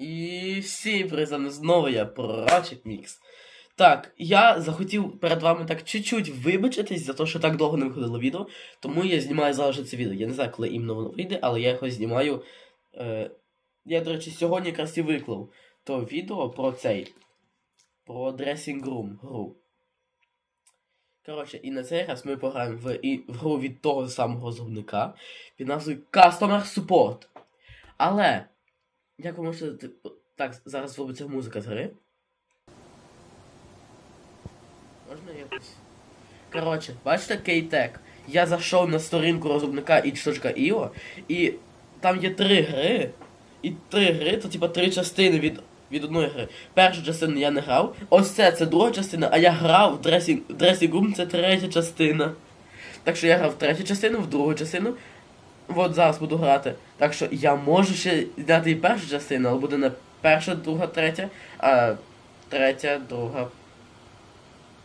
І всім привіт, знову я Прочик Мікс. Так, я захотів перед вами так чуть-чуть вибачитись за те, що так довго не виходило відео, тому я знімаю же це відео. Я не знаю, коли іменно воно вийде, але я його знімаю. Е... Я, до речі, сьогодні якраз і виклав то відео про цей. Про Dressing Room гру. Коротше, і на цей раз ми пограємо в, і, в гру від того самого розробника під назвою Customer Support. Але. Як ви можете. типу, Так, зараз робиться музика з гри. Можна якось. Коротше, бачите кейтек. Я зайшов на сторінку розробника itch.io і там є три гри. І три гри, то типа три частини від, від одної гри. Першу частину я не грав. Ось це це друга частина, а я грав в Dressing Room це третя частина. Так що я грав в третю частину, в другу частину. От зараз буду грати. Так що я можу ще зняти і першу частину, але буде не перша, друга, третя, а третя, друга,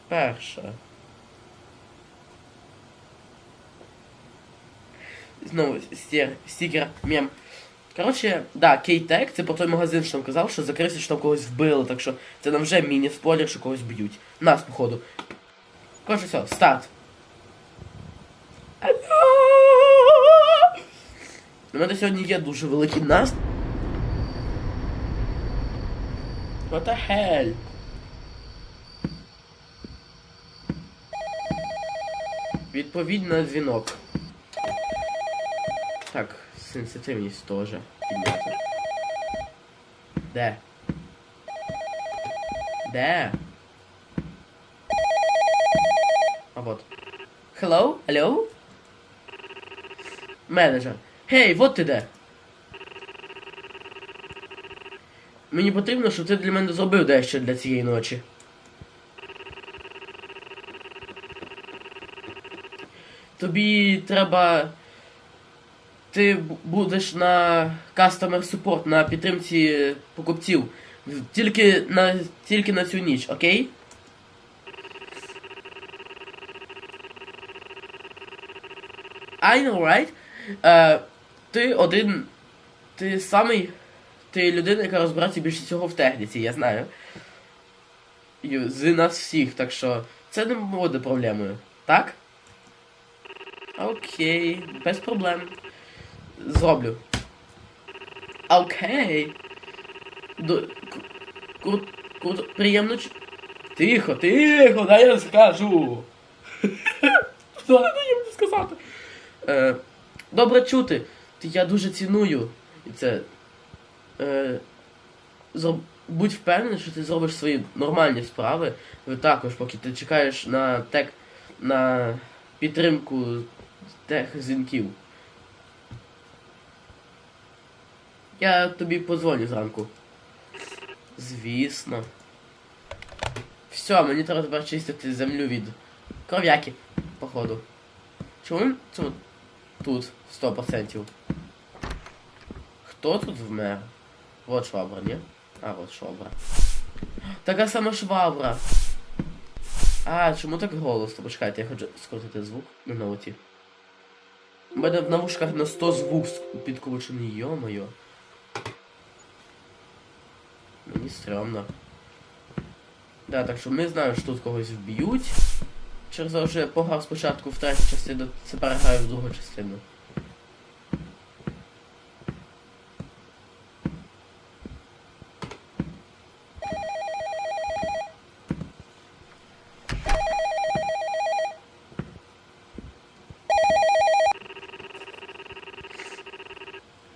перша. Знову стір, стікер, мем. Коротше, да, Кейтек, це про той магазин, що нам казав, що закрився, що там когось вбили, так що це нам вже міні-спойлер, що когось б'ють. Нас, походу. Коротше, все, старт. У мене сьогодні є дуже великий нас. What the hell? Відповідь на дзвінок. Так, сенситивність теж підняти. Де? Де? А вот. Hello? Hello? Менеджер. Гей, вот ти де. Мені потрібно, щоб ти для мене зробив дещо для цієї ночі. Тобі треба. Ти будеш на Customer Support, на підтримці покупців. Тільки на, тільки на цю ніч, окей? I know, right? Е, ти один. Ти самий. Ти людина, яка розбирається більше всього в техніці, я знаю. З нас всіх, так що це не буде проблемою. Так? Окей, без проблем. Зроблю. Окей. До... к- кру- Круто, приємно ч... Тихо, тихо, дай я скажу. Що дає сказати? Е, добре чути. Я дуже ціную. Це. Е, зроб... Будь впевнений, що ти зробиш свої нормальні справи. Ви також, поки ти чекаєш на тек на підтримку тех дзвінків. Я тобі позвоню зранку. Звісно. Все, мені треба тепер чистити землю від кров'яки, походу. Чому? Чому? Тут, 100%. Хто тут вмер? Вот швабра, ні? А, вот швабра. Така сама швабра. А, чому так голосно? Почекайте, я хочу скрутити звук на ноуті. У мене в навушках на 100 звук підкручений, йо-моє. Мені стрьомно. Да, так що ми знаємо, що тут когось вб'ють. Через те, що я пограв спочатку в третю частину, це переграю в другу частину.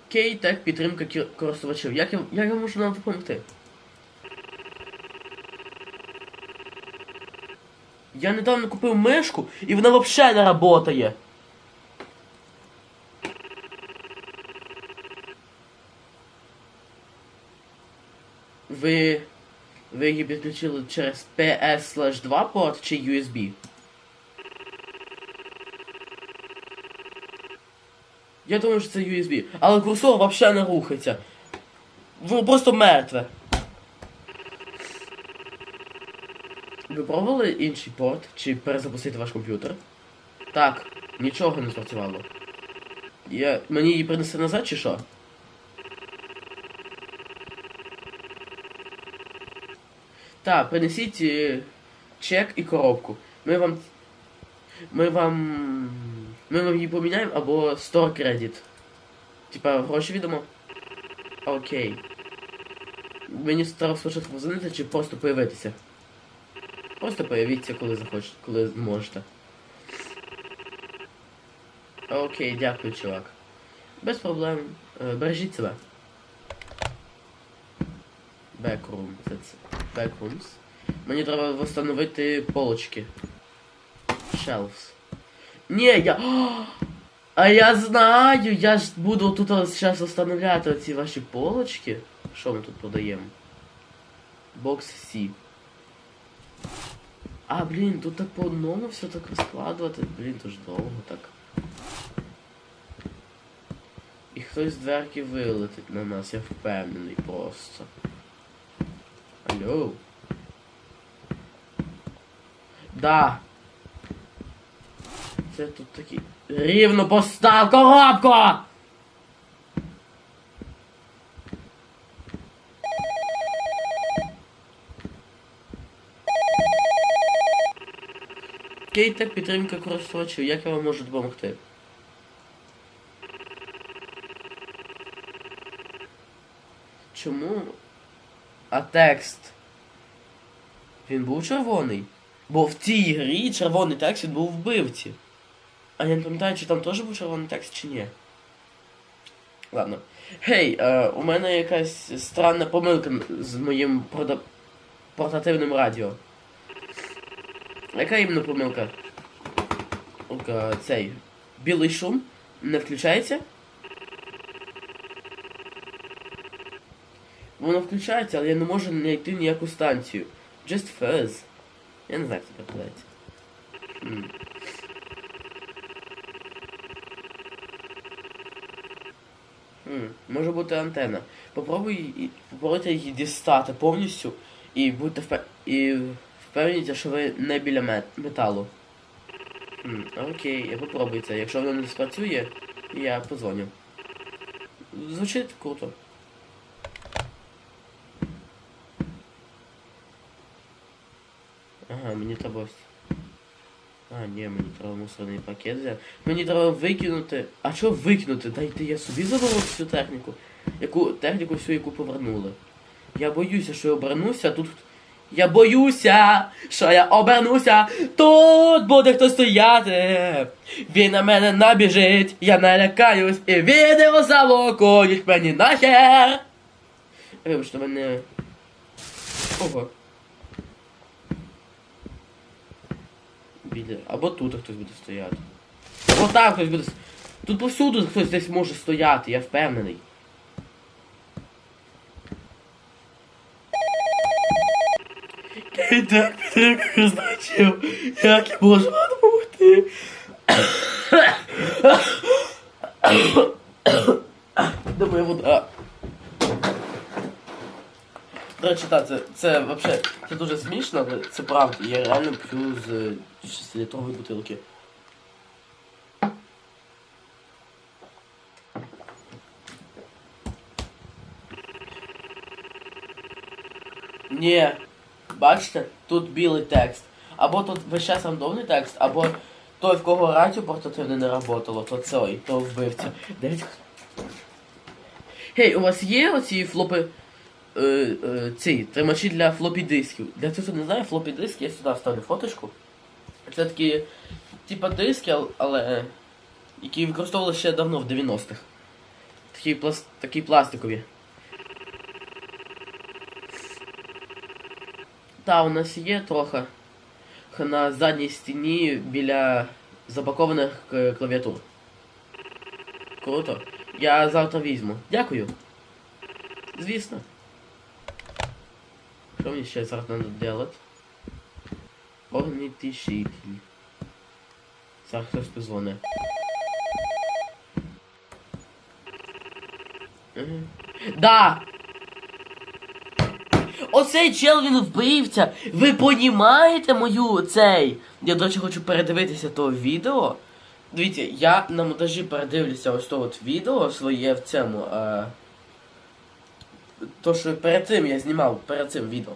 Окей, так, підтримка користувачів. Як я, як я можу нам допомогти? Я недавно купив мишку, і вона взагалі не працює. Ви. Ви її підключили через PS 2 порт чи USB? Я думаю, що це USB. Але курсор взагалі не рухається. Воно просто мертве. Ви пробували інший порт чи перезапустити ваш комп'ютер? Так, нічого не спрацювало. Я... Мені її принести назад чи що? Так, принесіть е, чек і коробку. Ми вам. Ми вам. Ми вам її поміняємо або store кредит. Типа гроші відомо? Окей. Мені треба спочатку позвонити чи просто появитися? Просто появіться, коли захочете, коли зможете. Окей, дякую, чувак. Без проблем. Е, Бережіть себе. Backroom. Це це. Backrooms. Мені треба встановити полочки. Shelves. Ні, я. А я знаю, я ж буду тут зараз встановляти оці ваші полочки. Що ми тут продаємо? Бокс C. А, блін, тут так по одному все так розкладувати. Блін, то ж довго так. І хтось з дверки вилетить на нас, я впевнений просто. Алло. Да. Це тут такий. Рівно постав коробку! Кейта підтримка користувачів. Як я вам можу допомогти? Чому? А текст? Він був червоний. Бо в цій грі червоний текст він був вбивці. А я не пам'ятаю, чи там теж був червоний текст, чи ні. Ладно. Гей, е, у мене якась странна помилка з моїм прода... портативним радіо. Яка іменно помилка? Ока, цей. Білий шум не включається? Воно включається, але я не можу знайти ніяку станцію. Just fuzz. Я не знаю, як це перекладається. Може бути антенна. Попробуй попробуйте її дістати повністю і будьте впе... і впевніться, що ви не біля мет... металу. Окей, я попробую це. Якщо воно не спрацює, я позвоню. Звучить круто. Ага, мені треба. А, ні, мені треба мусорний пакет взяти. Мені треба викинути. А що викинути? Дайте я собі заберу всю техніку. Яку техніку всю, яку повернули. Я боюся, що я обернуся, а тут. Я боюся, що я обернуся. Тут буде хтось стояти. Він на мене набіжить, я налякаюсь і відео залокують мені нахер. Вибачте, мене. Ого. Біля. Або тут хтось буде стояти. Або там хтось буде. с- Тут повсюду хтось десь може стояти, я впевнений. Так, так, значив. Як я можу допомогти? Де вода? До речі, так, це, це вообще, це дуже смішно, але це правда. Я реально п'ю з 6-літрової бутилки. Ні, бачите, тут білий текст. Або тут весь час рандомний текст, або той, в кого радіо портативне не работало, то цей, то вбивця. Дев'ять. Гей, у вас є оці флопи. Е, е, ці тримачі для флопі дисків. Для хто не знає, флопі диски, я сюди вставлю фоточку. Це такі, типа диски, ал- але. е, які використовували ще давно в 90-х. Такі, пласт, такі пластикові. Та, у нас є трохи на задній стіні біля запакованих к- клавіатур. Круто. Я завтра візьму. Дякую. Звісно. Що мені ще зараз треба делать? Огнетушитель. Зараз хтось позвоне. Мгм. Да! Оцей чел він вбивця! Ви понімаєте мою цей? Я, до речі, хочу передивитися то відео. Дивіться, я на монтажі передивлюся ось то от відео своє в цьому. Е... То, що перед цим я знімав, перед цим відео.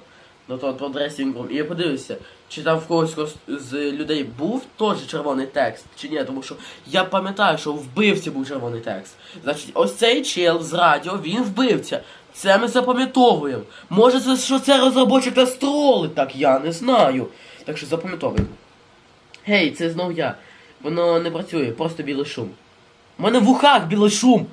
до того по дресінгрум, і я подивився, чи там в когось з людей був теж червоний текст, чи ні, тому що я пам'ятаю, що в вбивці був червоний текст. Значить, ось цей чел з радіо, він вбивця. Це ми запам'ятовуємо. Може, це що це розробочик нас тролить, так я не знаю. Так що запам'ятовуємо. Гей, це знов я. Воно не працює, просто білий шум. У мене в ухах білий шум.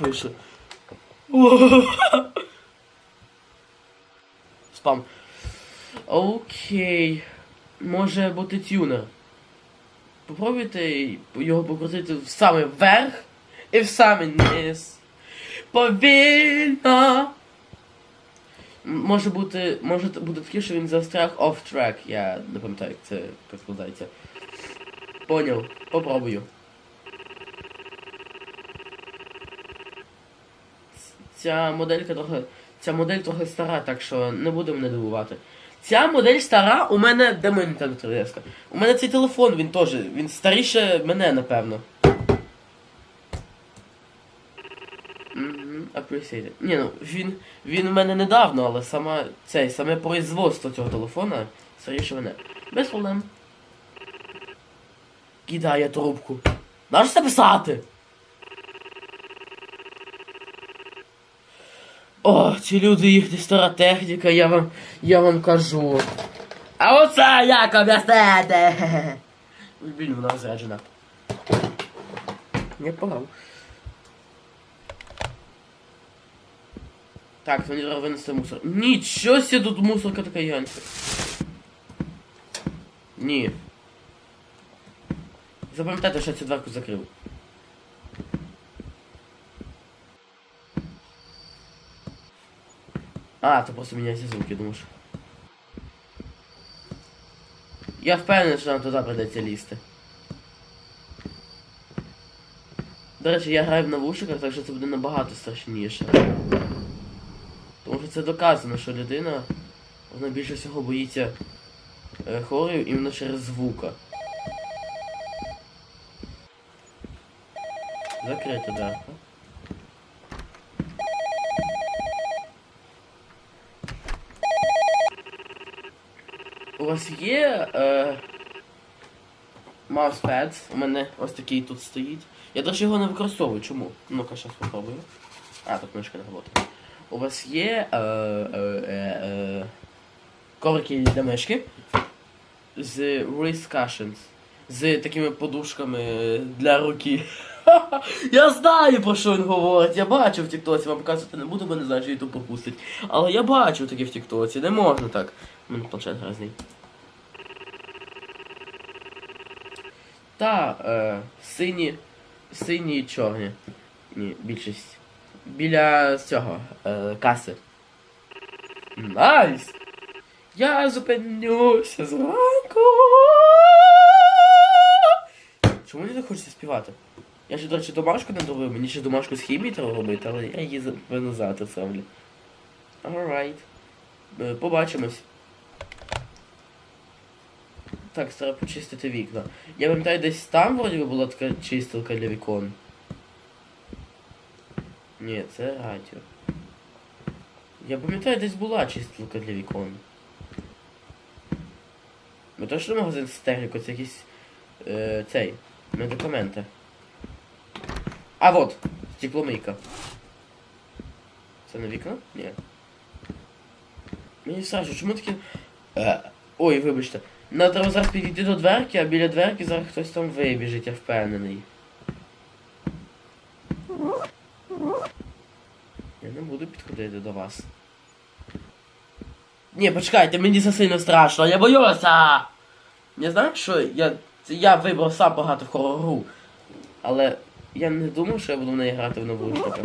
Пише? Спам. Окей. Може бути тюнер. Попробуйте його покрутити в самий верх і в самий низ. Повільно. Може бути, може бути таке, що він застряг off track. Я не пам'ятаю, як це перекладається. Поняв. Попробую. Ця моделька трохи. Ця модель трохи стара, так що не буде мене дивувати. Ця модель стара, у мене. Де моя Nintendo 3DS? У мене цей телефон, він теж. Він старіше мене, напевно. Appreciate. Ні, ну він. Він у мене недавно, але сама цей, саме производство цього телефона старіше мене. Без проблем. Кидає трубку. Нащо це писати? О, ці люди, їхня стара техніка, я вам, я вам кажу. А оце як об'яснити? Блін, вона розряджена. Я погав. Так, мені треба винести мусор. Нічого сі тут мусорка така янська. Ні. Запам'ятайте, що я цю дверку закрив. А, то просто міняється звук, я думаю. Я впевнений, що нам туди придеться лізти. До речі, я граю в навушниках, так що це буде набагато страшніше. Тому що це доказано, що людина вона більше всього боїться е, іменно через звука. Закрита дверка. Вас є е, мауспад? У мене ось такий тут стоїть. Я навіть його не використовую. Чому? Ну-ка, зараз спробую. А, тут книжка не робота. У вас є е, е, е, е, коврики для мишки з wrist cushions. З такими подушками для руки. Я знаю про що він говорить. Я бачив в Тіктоці, вам показувати не буду, бо не знаю, що Ютуб пропустить. Але я бачив таке в Тіктоці, не можна так. У мене планшет грязний. Та, е, сині, сині і чорні. Ні, більшість. Біля цього, е, каси. Найс! Я зупинюся зранку. Чому не хочеться співати? Я ще, до речі, домашку не доробив, мені ще домашку з хімії треба робити, але я її завтра ставлю. Alright. Е, Побачимось. Так, треба почистити вікна. Я пам'ятаю, десь там вроді би була така чистилка для вікон. Ні, це радіо. Я пам'ятаю, десь була чистилка для вікон. Ми точно магазин з техніку, це якийсь е, цей. Медикаменти. А вот, стекломийка. Це не вікно? Ні. Мені страшно, чому такі. Е, ой, вибачте. Надо треба зараз підійти до дверки, а біля дверки зараз хтось там вибіжить, я впевнений. Я не буду підходити до вас. Ні, почекайте, мені це сильно страшно, я боюся! Я знаю, що я. Це я вибрав сам багато в хоррор-гру. Але я не думав, що я буду в неї грати в навушниках.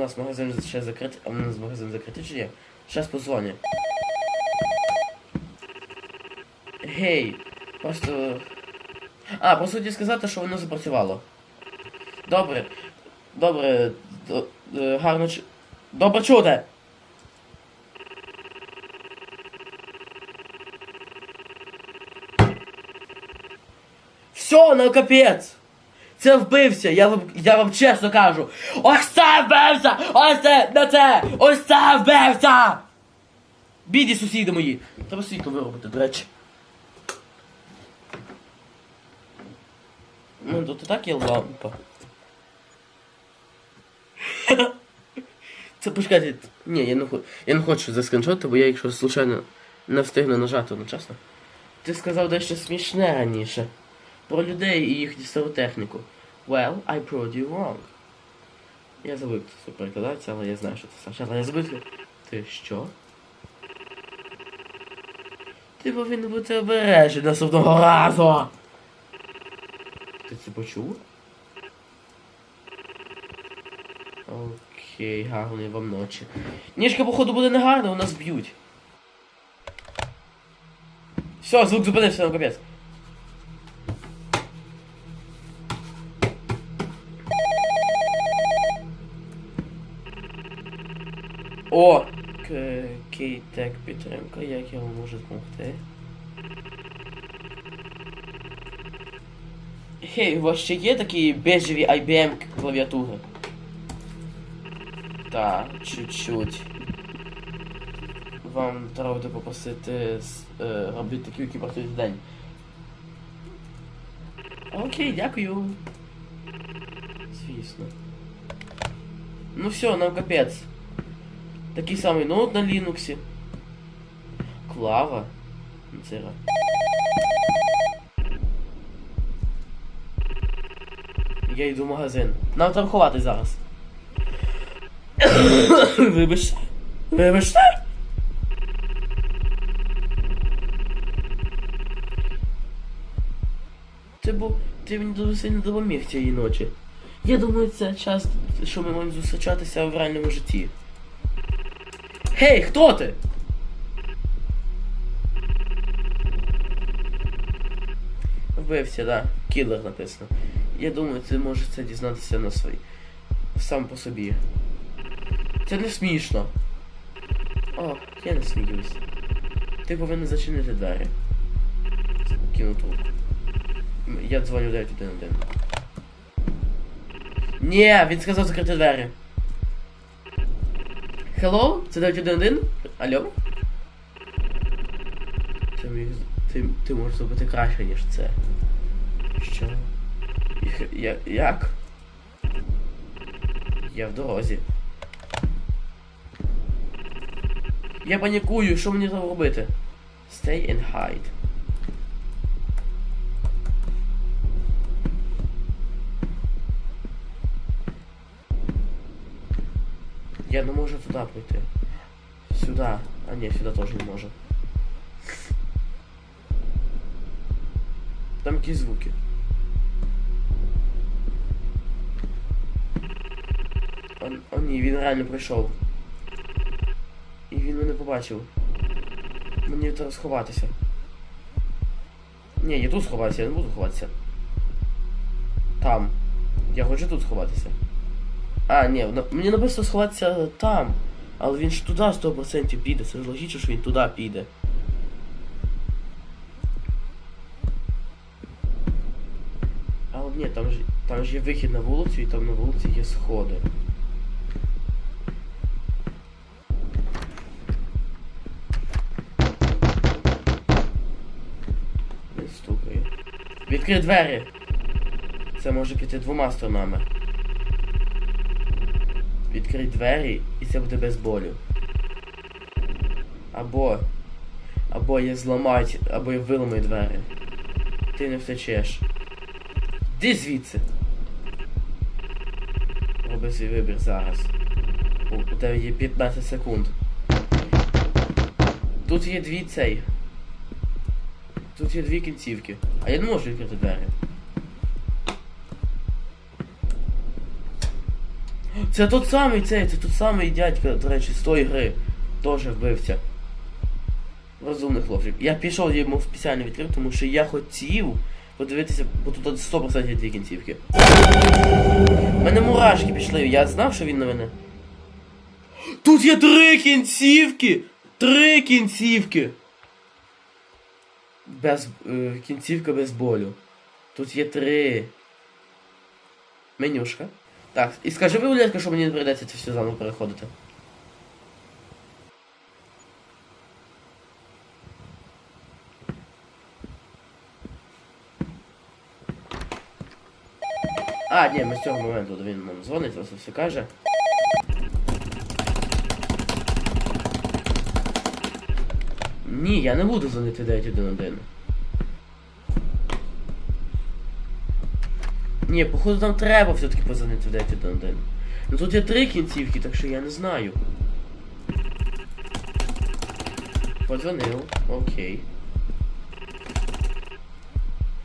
нас магазин ще закрит... а в нас магазин закритий чи є? Зараз позвоню. Гей, просто... А, по суті сказати, що воно запрацювало. Добре. Добре. Е, гарно ч... Добре чути! Все, на капець! Це вбився, я вам, я вам чесно кажу. Ось це вбився! Ось це, не це! Ось це вбився! Біді, сусіди мої! Треба світло виробити, до речі. Ну, і так є лампа. Це почекайте. Ні, я не хочу. Я не хочу заскріншотити, бо я якщо случайно не встигну нажати одночасно. Ти сказав дещо смішне раніше. Про людей і їхню стару техніку. Well, I proved you wrong. Я забув, це перекладається, але я знаю, що це. Але я забув. Ти що? Ти повинен бути обережний наступного разу. Ти це почув? Окей, гарної вам ночі. Ніжка, походу, буде негарна, у нас б'ють. Все, звук зупинився на капець. Кейтек підтримка, як я вам можу допомогти? Гей, у вас ще є такі бежеві IBM клавіатури? Так, чуть-чуть. Вам треба буде попросити е, робити кілька кібертур в день. Окей, дякую. Звісно. Ну все, нам капець. Такий самий ноут на Linux. Клава. Це Я йду в магазин. Нам ховати зараз. Вибачте. Вибачте. Ти був. Ти мені дуже сильно допоміг цієї ночі. Я думаю, це час, що ми маємо зустрічатися в реальному житті. Гей, хто ти? Вбився, да. Кілер написано. Я думаю, ти можеш це дізнатися на свій. Сам по собі. Це не смішно. О, я не сміюсь. Ти повинен зачинити двері. Кину трубку. Я дзвоню 911. Ні, він сказав закрити двері. Hello? Це 911? Алло? Ти, міг... ти, ти можеш зробити краще, ніж це. Що? Я, як? Я в дорозі. Я панікую, що мені треба робити? Stay and hide. Я не можу туди пройти. Сюди. А ні, сюди теж не можу. Там якісь звуки. О, ні, він реально прийшов. І він мене побачив. Мені треба сховатися. Ні, я тут сховатися, я не буду ховатися. Там. Я хочу тут сховатися. А, ні, мені написано сховатися там. Але він ж туди 100% піде. Це ж логічно, що він туди піде. Але ні, там ж, там ж є вихід на вулицю і там на вулиці є сходи. Відкрий двері! Це може піти двома сторонами. Відкрий двері і це буде без болю. Або. Або я зламаю, або я виламаю двері. Ти не втечеш. Іди звідси. Роби свій вибір зараз. У, у тебе є 15 секунд. Тут є дві цей. Тут є дві кінцівки. А я не можу відкрити двері. Це тот самий цей, це тот самий дядька, до речі, з тої гри. Теж вбивця. Розумний хлопчик. Я пішов йому спеціально відкрив, тому що я хотів подивитися, бо тут 100% дві кінцівки. У мене мурашки пішли, я знав, що він на мене. Тут є три кінцівки! Три кінцівки! Без. Е, кінцівка без болю. Тут є три. Менюшка. Так, і скажи, ласка, що мені не прийдеться це все заново переходити. А, ні, ми з цього моменту він нам дзвонить, це все каже. Ні, я не буду дзвонити 911. Ні, походу нам треба все-таки позвонити в 911. Ну тут є три кінцівки, так що я не знаю. Подзвонив, окей.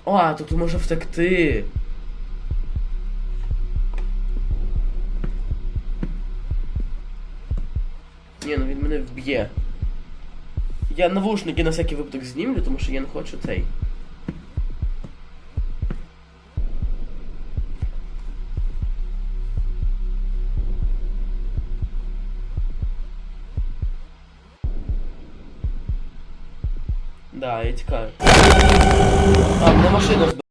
О, а тут може втекти. Ні, ну він мене вб'є. Я навушники на всякий випадок знімлю, тому що я не хочу цей. Да, я тікаю. А, мене машина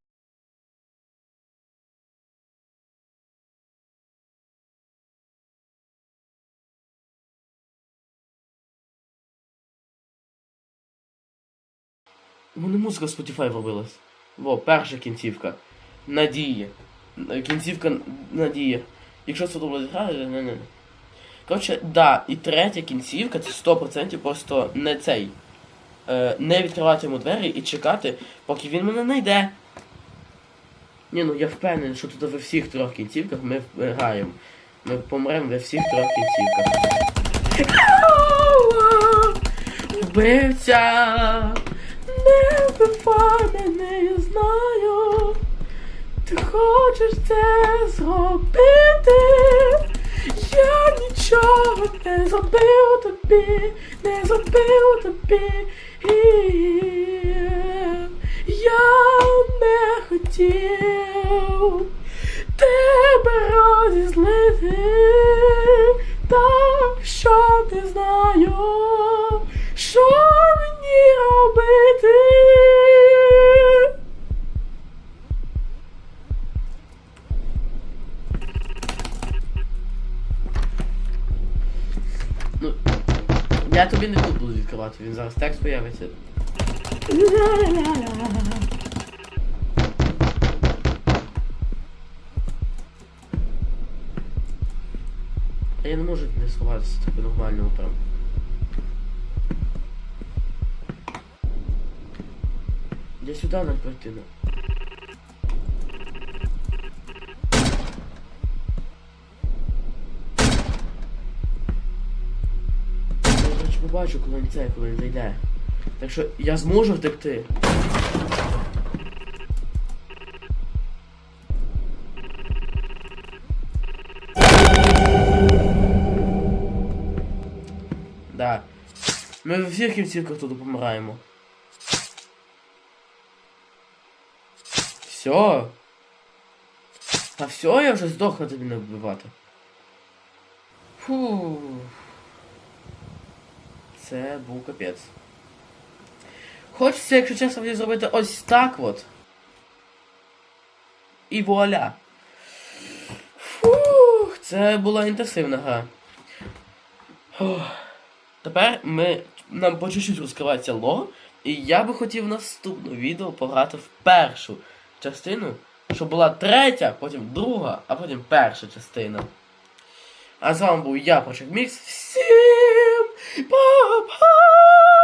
У мене музика Spotify вробилась. Во, перша кінцівка. Надія. Е, Кінцівка Надія. Якщо сподобалось гра, не не не. Коротше, да, і третя кінцівка це 100% просто не цей. Е, не відкривати йому двері і чекати, поки він мене знайде. Ні, ну я впевнений, що тут во всіх трьох кінцівках ми граємо. Ми помремо во всіх трьох кінцівках. Вбивця! Не вбивай мене, я знаю. Ти хочеш це зробити. Я нічого не зробив тобі, не зробив тобі. Я не хотів тебе розізлити, так що не знаю, що мені робити. Ну, я тобі не тут буду відкривати, він зараз текст появиться. Я не можу не сховатися так нормально прям. Я сюди нам пройти на. Я, побачу, коли він це, коли він зайде. Так що я зможу втекти. Да. Ми в всіх кінцівках тут помираємо. Все. Та все, я вже здохла тобі не вбивати. Фу. Це був капець. Хочеться, якщо чесно, мені зробити ось так от. І вуаля. Фух, це була інтенсивна гра. Тепер ми, нам по чуть-чуть розкривається лого, і я би хотів наступне відео пограти в першу частину, щоб була третя, потім друга, а потім перша частина. А з вами був я, Project Мікс. Всім па-па!